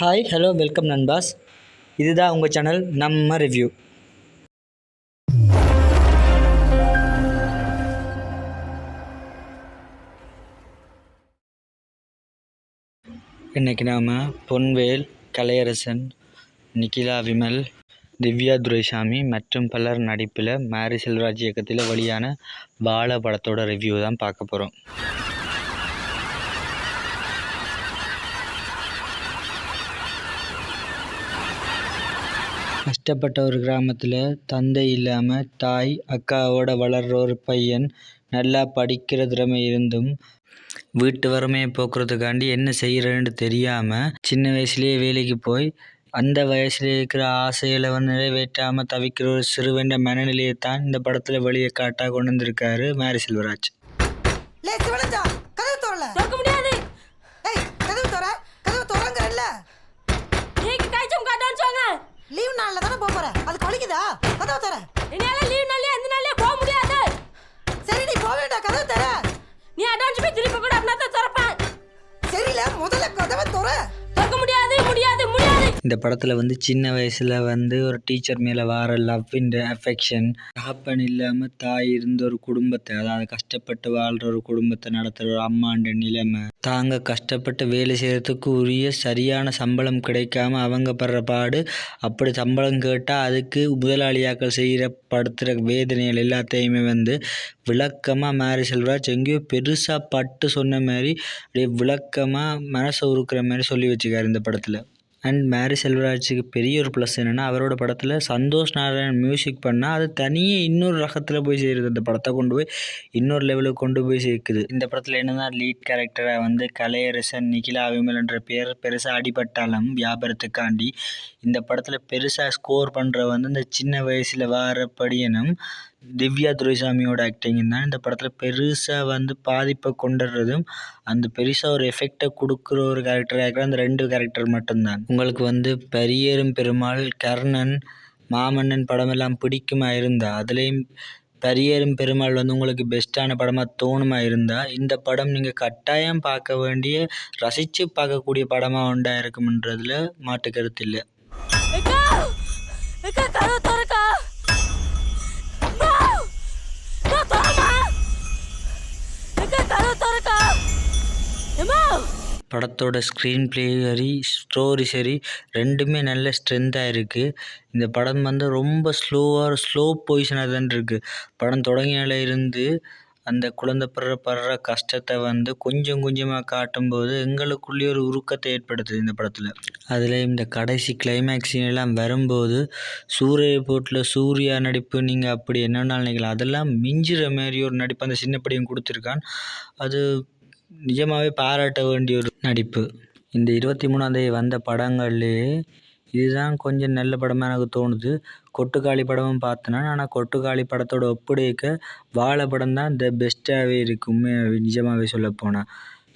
Hi hello welcome நண்பாஸ். இதுதான் உங்கள் channel நம்ம ரிவ்யூ இன்றைக்கி நாம் பொன்வேல் கலையரசன் நிகிலா விமல் திவ்யா துரைசாமி மற்றும் பலர் நடிப்பில் மேரி செல்வராஜ் இயக்கத்தில் வெளியான பால படத்தோட ரிவ்யூ தான் பார்க்க போகிறோம் கஷ்டப்பட்ட ஒரு கிராமத்தில் தந்தை இல்லாமல் தாய் அக்காவோட வளர்கிற ஒரு பையன் நல்லா படிக்கிற திறமை இருந்தும் வீட்டு வறுமையை போக்குறதுக்காண்டி என்ன செய்கிறேன்னு தெரியாமல் சின்ன வயசுலேயே வேலைக்கு போய் அந்த வயசில் இருக்கிற ஆசைகளை வந்து நிறைவேற்றாமல் தவிக்கிற ஒரு சிறுவண்ட மனநிலையை தான் இந்த படத்தில் வெளியே காட்டாக கொண்டு வந்திருக்காரு மேரி செல்வராஜ். இந்த படத்தில் வந்து சின்ன வயசில் வந்து ஒரு டீச்சர் மேலே வர லவ் இந்த அஃபெக்ஷன் தகப்பன் இல்லாமல் தாய் இருந்த ஒரு குடும்பத்தை அதாவது கஷ்டப்பட்டு வாழ்கிற ஒரு குடும்பத்தை நடத்துகிற ஒரு அம்மாண்ட நிலைமை. தாங்க கஷ்டப்பட்டு வேலை செய்கிறதுக்கு உரிய சரியான சம்பளம் கிடைக்காம அவங்க படுற பாடு அப்படி சம்பளம் கேட்டால் அதுக்கு முதலாளியாக்கள் செய்கிற படுத்துகிற வேதனைகள் எல்லாத்தையுமே வந்து விளக்கமாக மேரி செல்வராஜ் எங்கேயோ பெருசாக பட்டு சொன்ன மாதிரி அப்படியே விளக்கமாக மனசை உருக்குற மாதிரி சொல்லி வச்சுக்காரு இந்த படத்தில். அண்ட் மேரி செல்வராஜுக்கு பெரிய ஒரு ப்ளஸ் என்னென்னா அவரோட படத்தில் சந்தோஷ் நாராயண் மியூசிக் பண்ணால் அது தனியே இன்னொரு ரகத்தில் போய் சேருது. அந்த படத்தை கொண்டு போய் இன்னொரு லெவலுக்கு கொண்டு போய் சேர்க்குது. இந்த படத்தில் என்னென்னா லீட் கேரக்டராக வந்து கலையரசன் நிகிலா விமல் என்ற பேர் பெருசாக அடிபட்டாலும் வியாபாரத்துக்காண்டி இந்த படத்தில் பெருசாக ஸ்கோர் பண்ணுற வந்து இந்த சின்ன வயசில் வர திவ்யா துரைசாமியோட ஆக்டிங் தான் இந்த படத்தில் பெருசாக வந்து பாதிப்பை கொண்டுடுறதும் அந்த பெருசாக ஒரு எஃபெக்டை கொடுக்குற ஒரு கேரக்டராக இருக்கிற அந்த ரெண்டு கேரக்டர் மட்டும்தான். உங்களுக்கு வந்து பெரியரும் பெருமாள் கர்ணன் மாமன்னன் படமெல்லாம் பிடிக்குமா இருந்தால் அதுலேயும் பெரியரும் பெருமாள் வந்து உங்களுக்கு பெஸ்ட்டான படமாக தோணுமா இருந்தால் இந்த படம் நீங்கள் கட்டாயம் பார்க்க வேண்டிய ரசித்து பார்க்கக்கூடிய படமாக உண்டாக இருக்கும்ன்றதில் மாட்டு கருத்து இல்லை. படத்தோட ஸ்க்ரீன் ப்ளே சரி ஸ்டோரி சரி ரெண்டுமே நல்ல ஸ்ட்ரென்த்தாக இருக்குது இந்த படம் வந்து ரொம்ப ஸ்லோவாக ஸ்லோ பொசிஷனாக தான் இருக்குது படம் தொடங்கினால இருந்து அந்த குழந்தை படுற படுற கஷ்டத்தை வந்து கொஞ்சம் கொஞ்சமாக காட்டும்போது எங்களுக்குள்ளேயே ஒரு உருக்கத்தை ஏற்படுத்துது இந்த படத்தில். அதில் இந்த கடைசி கிளைமேக்ஸ் எல்லாம் வரும்போது சூரிய போட்டில் சூர்யா நடிப்பு நீங்கள் அப்படி என்னென்ன நினைக்கலாம். அதெல்லாம் மிஞ்சுற மாதிரி ஒரு நடிப்பு அந்த சின்ன கொடுத்துருக்கான். அது நிஜமாகவே பாராட்ட வேண்டிய ஒரு நடிப்பு. இந்த இருபத்தி மூணாந்தேதி வந்த படங்கள்லேயே இதுதான் கொஞ்சம் நல்ல படமாக எனக்கு தோணுது. கொட்டுக்காளி படமும் பார்த்தேன். ஆனால் கொட்டுக்காளி படத்தோட ஒப்படைக்க வாழை படம் தான் த பெஸ்ட்டாகவே இருக்குது உண்மையாகவே நிஜமாகவே சொல்லப்போனால்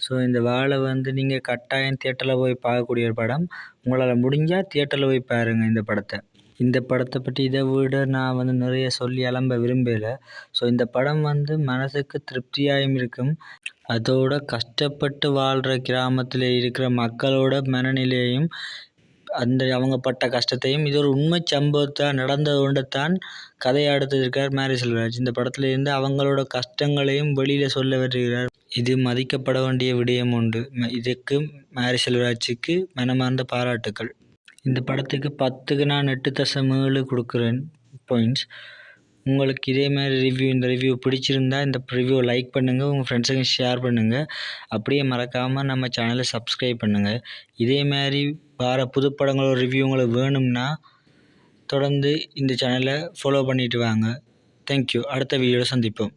ஸோ இந்த வாழை வந்து நீங்கள் கட்டாயம் தியேட்டரில் போய் பார்க்கக்கூடிய ஒரு படம். உங்களால் முடிஞ்சால் தியேட்டரில் போய் பாருங்கள் இந்த படத்தை. இந்த படத்தை பற்றி இதை விட நான் வந்து நிறைய சொல்லி அலம்ப விரும்பலை. ஸோ இந்த படம் வந்து மனதுக்கு திருப்தியாயும் இருக்கும். அதோட கஷ்டப்பட்டு வாழ்கிற கிராமத்தில் இருக்கிற மக்களோட மனநிலையையும் அந்த அவங்க பட்ட கஷ்டத்தையும் இது ஒரு உண்மை சம்பவத்தை நடந்த தான் கதையை எடுத்திருக்கார் மேரி செல்வராஜ் இந்த படத்தில் இருந்து அவங்களோட கஷ்டங்களையும் வெளியில் சொல்ல வருகிறார். இது மதிக்கப்பட வேண்டிய விடயம் உண்டு. இதுக்கு மேரி செல்வராஜுக்கு மனமார்ந்த பாராட்டுக்கள். இந்த படத்துக்கு பத்துக்கு நான் எட்டு தசம் ஏழு கொடுக்குறேன் பாயிண்ட்ஸ் உங்களுக்கு இதே மாதிரி ரிவ்யூ இந்த ரிவ்யூ பிடிச்சிருந்தா இந்த ரிவ்யூ லைக் பண்ணுங்கள் உங்கள் ஃப்ரெண்ட்ஸுங்க ஷேர் பண்ணுங்கள் அப்படியே மறக்காமல் நம்ம சேனலை சப்ஸ்கிரைப் பண்ணுங்கள் இதே மாதிரி வர புதுப்படங்களோட ரிவ்யூ உங்களுக்கு வேணும்னா தொடர்ந்து இந்த சேனலை ஃபாலோ பண்ணிட்டு வாங்க. தேங்க்யூ அடுத்த வீடியோவில் சந்திப்போம்.